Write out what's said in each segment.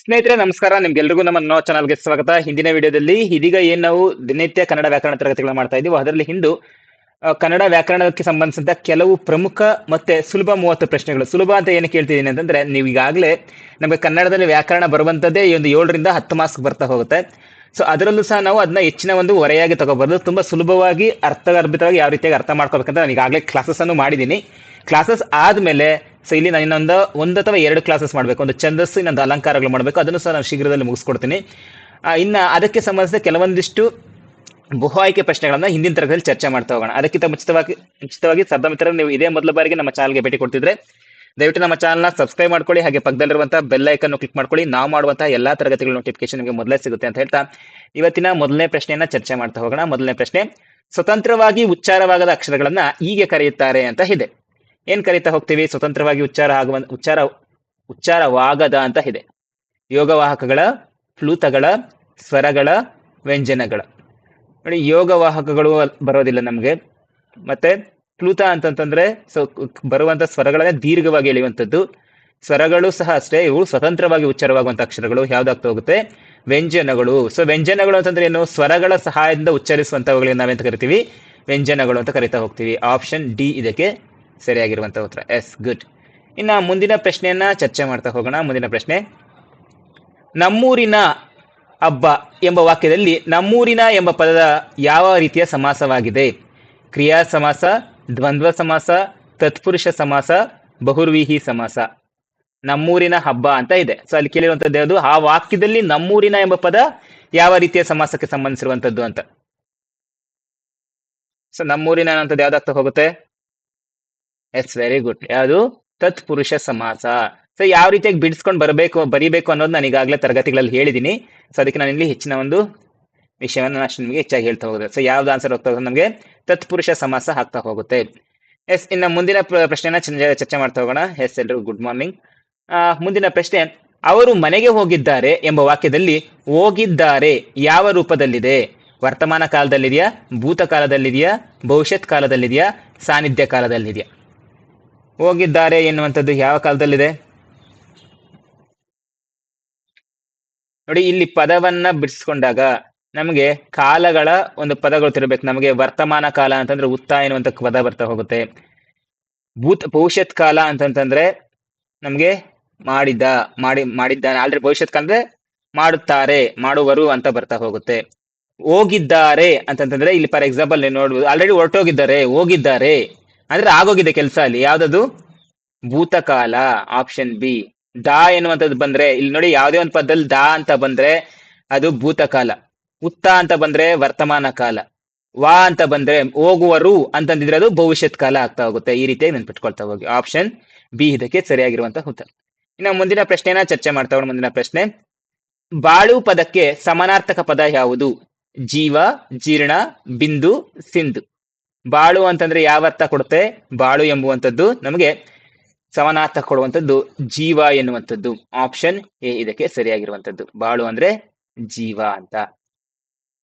ಸ್ನೇಹಿತರೆ, ನಮಸ್ಕಾರ. ನಿಮ್ಗೆಲ್ರಿಗೂ ನಮ್ಮ ನೋ ಚಾನಲ್ಗೆ ಸ್ವಾಗತ. ಹಿಂದಿನ ವಿಡಿಯೋದಲ್ಲಿ ಇದೀಗ ಏನ್ ನಾವು ದಿನನಿತ್ಯ ಕನ್ನಡ ವ್ಯಾಕರಣ ತರಗತಿಗಳು ಮಾಡ್ತಾ ಇದೀವಿ, ಅದರಲ್ಲಿ ಹಿಂದು ಕನ್ನಡ ವ್ಯಾಕರಣಕ್ಕೆ ಸಂಬಂಧಿಸಿದ ಕೆಲವು ಪ್ರಮುಖ ಮತ್ತೆ ಸುಲಭ ಮೂವತ್ತು ಪ್ರಶ್ನೆಗಳು. ಸುಲಭ ಅಂತ ಏನು ಕೇಳ್ತಿದ್ದೀನಿ ಅಂತಂದ್ರೆ, ನೀವು ಈಗಾಗಲೇ ನಮಗೆ ಕನ್ನಡದಲ್ಲಿ ವ್ಯಾಕರಣ ಬರುವಂತದ್ದೇ ಈ ಒಂದು ಏಳರಿಂದ ಹತ್ತು ಮಾರ್ಕ್ಸ್ ಬರ್ತಾ ಹೋಗುತ್ತೆ. ಸೊ, ಅದರಲ್ಲೂ ಸಹ ನಾವು ಅದನ್ನ ಹೆಚ್ಚಿನ ಒಂದು ಹೊರೆಯಾಗಿ ತಗೋಬಾರ್ದು. ತುಂಬಾ ಸುಲಭವಾಗಿ, ಅರ್ಥಗರ್ಭಿತವಾಗಿ ಯಾವ ರೀತಿಯಾಗಿ ಅರ್ಥ ಮಾಡ್ಕೋಬೇಕಂತ ನಾನು ಈಗಾಗಲೇ ಕ್ಲಾಸಸ್ ಅನ್ನು ಮಾಡಿದ್ದೀನಿ ಕ್ಲಾಸಸ್ ಆದ್ಮೇಲೆ ಸೊ ಇಲ್ಲಿ ನಾನು ಇನ್ನೊಂದು ಒಂದು ಅಥವಾ ಎರಡು ಕ್ಲಾಸಸ್ ಮಾಡಬೇಕು. ಒಂದು ಛಂದಸ್ಸು, ಇನ್ನೊಂದು ಅಲಂಕಾರಗಳು ಮಾಡಬೇಕು. ಅದನ್ನು ಸಹ ನಾನು ಶೀಘ್ರದಲ್ಲಿ ಮುಗಿಸ್ಕೊಡ್ತೀನಿ. ಇನ್ನು ಅದಕ್ಕೆ ಸಂಬಂಧಿಸಿದ ಕೆಲವೊಂದಿಷ್ಟು ಬಹು ಆಯ್ಕೆ ಪ್ರಶ್ನೆಗಳನ್ನ ಹಿಂದಿನ ತರಗತಿಯಲ್ಲಿ ಚರ್ಚೆ ಮಾಡ್ತಾ ಹೋಗೋಣ. ಅದಕ್ಕಿಂತ ಮುಂಚಿತವಾಗಿ ಮುಂಚಿತವಾಗಿ ಸದಾ ಮಿತ್ರ ನೀವು ಇದೇ ಮೊದಲ ಬಾರಿಗೆ ನಮ್ಮ ಚಾನಲ್ಗೆ ಭೇಟಿ ಕೊಡ್ತಿದ್ರೆ, ದಯವಿಟ್ಟು ನಮ್ಮ ಚಾನಲ್ನ ಸಬ್ಸ್ಕ್ರೈಬ್ ಮಾಡ್ಕೊಳ್ಳಿ, ಹಾಗೆ ಪಕ್ಕದಲ್ಲಿರುವಂತಹ ಬೆಲ್ ಐಕನ್ ಕ್ಲಿಕ್ ಮಾಡ್ಕೊಳ್ಳಿ. ನಾವು ಮಾಡುವಂತಹ ಎಲ್ಲಾ ತರಗತಿಗಳ ನೋಟಿಫಿಕೇಶನ್ ನಿಮಗೆ ಮೊದಲೇ ಸಿಗುತ್ತೆ ಅಂತ ಹೇಳ್ತಾ ಇವತ್ತಿನ ಮೊದಲನೇ ಪ್ರಶ್ನೆಯನ್ನ ಚರ್ಚೆ ಮಾಡ್ತಾ ಹೋಗೋಣ. ಮೊದಲನೇ ಪ್ರಶ್ನೆ, ಸ್ವತಂತ್ರವಾಗಿ ಉಚ್ಚಾರವಾಗದ ಅಕ್ಷರಗಳನ್ನ ಹೀಗೆ ಕರೆಯುತ್ತಾರೆ ಅಂತ ಇದೆ. ಏನ್ ಕರಿತಾ ಹೋಗ್ತೀವಿ? ಸ್ವತಂತ್ರವಾಗಿ ಉಚ್ಚಾರ ಆಗುವ, ಉಚ್ಚಾರ, ಉಚ್ಚಾರವಾಗದ ಅಂತ ಇದೆ. ಯೋಗವಾಹಕಗಳ ಪ್ಲೂತಗಳ ಸ್ವರಗಳ, ವ್ಯಂಜನಗಳ. ನೋಡಿ, ಯೋಗವಾಹಕಗಳು ಬರೋದಿಲ್ಲ ನಮಗೆ. ಮತ್ತೆ ಪ್ಲೂತ ಅಂತಂತಂದ್ರೆ ಸೊ, ಬರುವಂತ ಸ್ವರಗಳನ್ನ ದೀರ್ಘವಾಗಿ ಎಳೆಯುವಂಥದ್ದು. ಸ್ವರಗಳು ಸಹ ಅಷ್ಟೇ, ಇವು ಸ್ವತಂತ್ರವಾಗಿ ಉಚ್ಚಾರವಾಗುವಂತ ಅಕ್ಷರಗಳು, ಯಾವ್ದಾಗ್ತಾ ಹೋಗುತ್ತೆ? ವ್ಯಂಜನಗಳು. ಸೊ, ವ್ಯಂಜನಗಳು ಅಂತಂದ್ರೆ ಏನು? ಸ್ವರಗಳ ಸಹಾಯದಿಂದ ಉಚ್ಚರಿಸುವಂತವುಗಳಿಗೆ ನಾವೆಂತ ಕರಿತೀವಿ? ವ್ಯಂಜನಗಳು ಅಂತ ಕರಿತಾ ಹೋಗ್ತೀವಿ. ಆಪ್ಷನ್ ಡಿ ಇದಕ್ಕೆ. ಸರಿಯಾಗಿರುವಂತ ಉತ್ತರ. Yes, good. ಇನ್ನ ಮುಂದಿನ ಪ್ರಶ್ನೆಯನ್ನ ಚರ್ಚೆ ಮಾಡ್ತಾ ಹೋಗೋಣ. ಮುಂದಿನ ಪ್ರಶ್ನೆ. ನಮ್ಮೂರಿನ ಹಬ್ಬ ಎಂಬ ವಾಕ್ಯದಲ್ಲಿ ನಮ್ಮೂರಿನ ಎಂಬ ಪದದ ಯಾವ ರೀತಿಯ ಸಮಾಸವಾಗಿದೆ? ಕ್ರಿಯಾ ಸಮಾಸ, ದ್ವಂದ್ವ ಸಮಾಸ, ತತ್ಪುರುಷ ಸಮಾಸ, ಬಹುರ್ವೀಹಿ ಸಮಾಸ. ನಮ್ಮೂರಿನ ಹಬ್ಬ ಅಂತ ಇದೆ. ಸೊ ಅಲ್ಲಿ ಕೇಳಿರುವಂತದ್ದು ಯಾವುದು? ಆ ವಾಕ್ಯದಲ್ಲಿ ನಮ್ಮೂರಿನ ಎಂಬ ಪದ ಯಾವ ರೀತಿಯ ಸಮಾಸಕ್ಕೆ ಸಂಬಂಧಿಸಿರುವಂತದ್ದು ಅಂತ. ಸೊ ನಮ್ಮೂರಿನ ಅನ್ನೋಂಥದ್ದು ಯಾವ್ದಾಗ್ತಾ ಹೋಗುತ್ತೆ? ಎಸ್ ವೆರಿ ಗುಡ್ ಯಾವುದು? ತತ್ಪುರುಷ ಸಮಾಸ. ಸೊ ಯಾವ ರೀತಿಯಾಗಿ ಬಿಡಿಸ್ಕೊಂಡು ಬರಬೇಕು, ಬರಿಬೇಕು ಅನ್ನೋದು ನಾನು ಈಗಾಗಲೇ ತರಗತಿಗಳಲ್ಲಿ ಹೇಳಿದ್ದೀನಿ ಸೊ ಅದಕ್ಕೆ ನಾನು ಇಲ್ಲಿ ಹೆಚ್ಚಿನ ಒಂದು ವಿಷಯವನ್ನು ನಾನು ನಿಮಗೆ ಹೆಚ್ಚಾಗಿ ಹೇಳ್ತಾ ಹೋಗುದು. ಸೊ ಯಾವ್ದು ಆನ್ಸರ್ ಹೋಗ್ತಾ ಹೋಗೋದು ನಮಗೆ? ತತ್ಪುರುಷ ಸಮಾಸ ಆಗ್ತಾ ಹೋಗುತ್ತೆ. ಎಸ್ ಇನ್ನು ಮುಂದಿನ ಪ್ರ- ಪ್ರಶ್ನೆನ ಚರ್ಚೆ ಮಾಡ್ತಾ ಹೋಗೋಣ. ಎಸ್ ಎಲ್ರಿಗೂ ಗುಡ್ ಮಾರ್ನಿಂಗ್ ಮುಂದಿನ ಪ್ರಶ್ನೆ, ಅವರು ಮನೆಗೆ ಹೋಗಿದ್ದಾರೆ ಎಂಬ ವಾಕ್ಯದಲ್ಲಿ ಹೋಗಿದ್ದಾರೆ ಯಾವ ರೂಪದಲ್ಲಿದೆ? ವರ್ತಮಾನ ಕಾಲದಲ್ಲಿದೆಯಾ, ಭೂತಕಾಲದಲ್ಲಿದೆಯಾ, ಭವಿಷ್ಯತ್ ಕಾಲದಲ್ಲಿದೆಯಾ, ಸಾನ್ನಿಧ್ಯ ಕಾಲದಲ್ಲಿದೆಯಾ? ಹೋಗಿದ್ದಾರೆ ಎನ್ನುವಂಥದ್ದು ಯಾವ ಕಾಲದಲ್ಲಿದೆ? ನೋಡಿ, ಇಲ್ಲಿ ಪದವನ್ನ ಬಿಡಿಸ್ಕೊಂಡಾಗ ನಮಗೆ ಕಾಲಗಳ ಒಂದು ಪದಗಳು ತಿರಬೇಕು. ನಮಗೆ ವರ್ತಮಾನ ಕಾಲ ಅಂತಂದ್ರೆ ಉತ್ತ ಎನ್ನುವಂತ ಪದ ಬರ್ತಾ ಹೋಗುತ್ತೆ. ಭೂತ್, ಭವಿಷ್ಯತ್ ಕಾಲ ಅಂತಂತಂದ್ರೆ ನಮಗೆ ಮಾಡಿದ್ದ, ಮಾಡಿ ಮಾಡಿದ್ದ ಆಲ್ರೆಡಿ ಭವಿಷ್ಯತ್ ಕಾಲ ಅಂದ್ರೆ ಮಾಡುತ್ತಾರೆ, ಮಾಡುವರು ಅಂತ ಬರ್ತಾ ಹೋಗುತ್ತೆ. ಹೋಗಿದ್ದಾರೆ ಅಂತಂತಂದ್ರೆ ಇಲ್ಲಿ ಫಾರ್ ಎಕ್ಸಾಂಪಲ್ ನೀವು ನೋಡ್ಬೋದು. ಆಲ್ರೆಡಿ ಹೊರಟೋಗಿದ್ದಾರೆ, ಹೋಗಿದ್ದಾರೆ. ಅಂದ್ರೆ ಆಗೋಗಿದೆ ಕೆಲಸ ಅಲ್ಲಿ. ಯಾವ್ದದು? ಭೂತಕಾಲ ಆಪ್ಷನ್ ಬಿ ದಾ ಎನ್ನುವಂಥದ್ದು ಬಂದ್ರೆ, ಇಲ್ಲಿ ನೋಡಿ ಯಾವುದೇ ಒಂದು ಪದದಲ್ಲಿ ದಾ ಅಂತ ಬಂದ್ರೆ ಅದು ಭೂತಕಾಲ. ಉತ್ತ ಅಂತ ಬಂದ್ರೆ ವರ್ತಮಾನ ಕಾಲ. ವಾ ಅಂತ ಬಂದ್ರೆ ಹೋಗುವರು ಅಂತಂದಿದ್ರೆ ಅದು ಭವಿಷ್ಯತ್ ಕಾಲ ಆಗ್ತಾ ಹೋಗುತ್ತೆ. ಈ ರೀತಿಯಾಗಿ ನೆನ್ಪಿಟ್ಕೊಳ್ತಾ ಹೋಗಿ. ಆಪ್ಷನ್ ಬಿ ಇದಕ್ಕೆ ಸರಿಯಾಗಿರುವಂತಹ ಉತ್ತರ. ಇನ್ನು ಮುಂದಿನ ಪ್ರಶ್ನೆನ ಚರ್ಚೆ ಮಾಡ್ತಾ ಹೋಗೋಣ ಮುಂದಿನ ಪ್ರಶ್ನೆ. ಬಾಳು ಪದಕ್ಕೆ ಸಮಾನಾರ್ಥಕ ಪದ ಯಾವುದು? ಜೀವ, ಜೀರ್ಣ, ಬಿಂದು, ಸಿಂಧು. ಬಾಳು ಅಂತಂದ್ರೆ ಯಾವ ಅರ್ಥ ಕೊಡುತ್ತೆ? ಬಾಳು ಎಂಬುವಂಥದ್ದು ನಮಗೆ ಸಮಾನಾರ್ಥ ಕೊಡುವಂಥದ್ದು ಜೀವ ಎನ್ನುವಂಥದ್ದು. ಆಪ್ಷನ್ ಎ ಇದಕ್ಕೆ ಸರಿಯಾಗಿರುವಂಥದ್ದು. ಬಾಳು ಅಂದ್ರೆ ಜೀವ ಅಂತ.